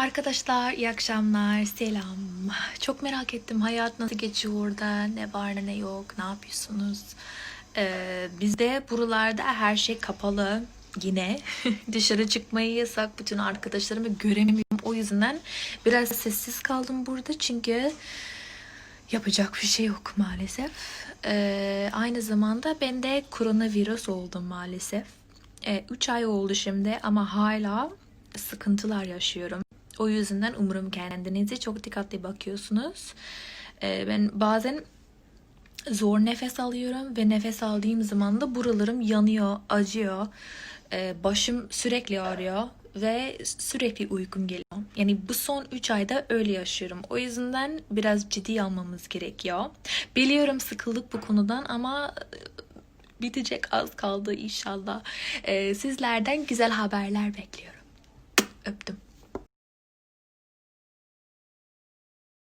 Arkadaşlar iyi akşamlar, selam. Çok merak ettim hayat nasıl geçiyor orada, ne var ne yok, ne yapıyorsunuz? Ee, bizde buralarda her şey kapalı yine. Dışarı çıkmayı yasak, bütün arkadaşlarımı göremiyorum. O yüzden biraz sessiz kaldım burada çünkü yapacak bir şey yok maalesef. Ee, aynı zamanda ben de koronavirüs oldum maalesef. 3 ay oldu şimdi ama hala sıkıntılar yaşıyorum. O yüzden umarım kendinize çok dikkatli bakıyorsunuz. Ee, ben bazen zor nefes alıyorum ve nefes aldığım zaman da buralarım yanıyor, acıyor. Ee, başım sürekli ağrıyor ve sürekli uykum geliyor. Yani bu son 3 ayda öyle yaşıyorum. O yüzden biraz ciddi almamız gerekiyor. Biliyorum sıkıldık bu konudan ama bitecek az kaldı inşallah. Ee, sizlerden güzel haberler bekliyorum. Öptüm.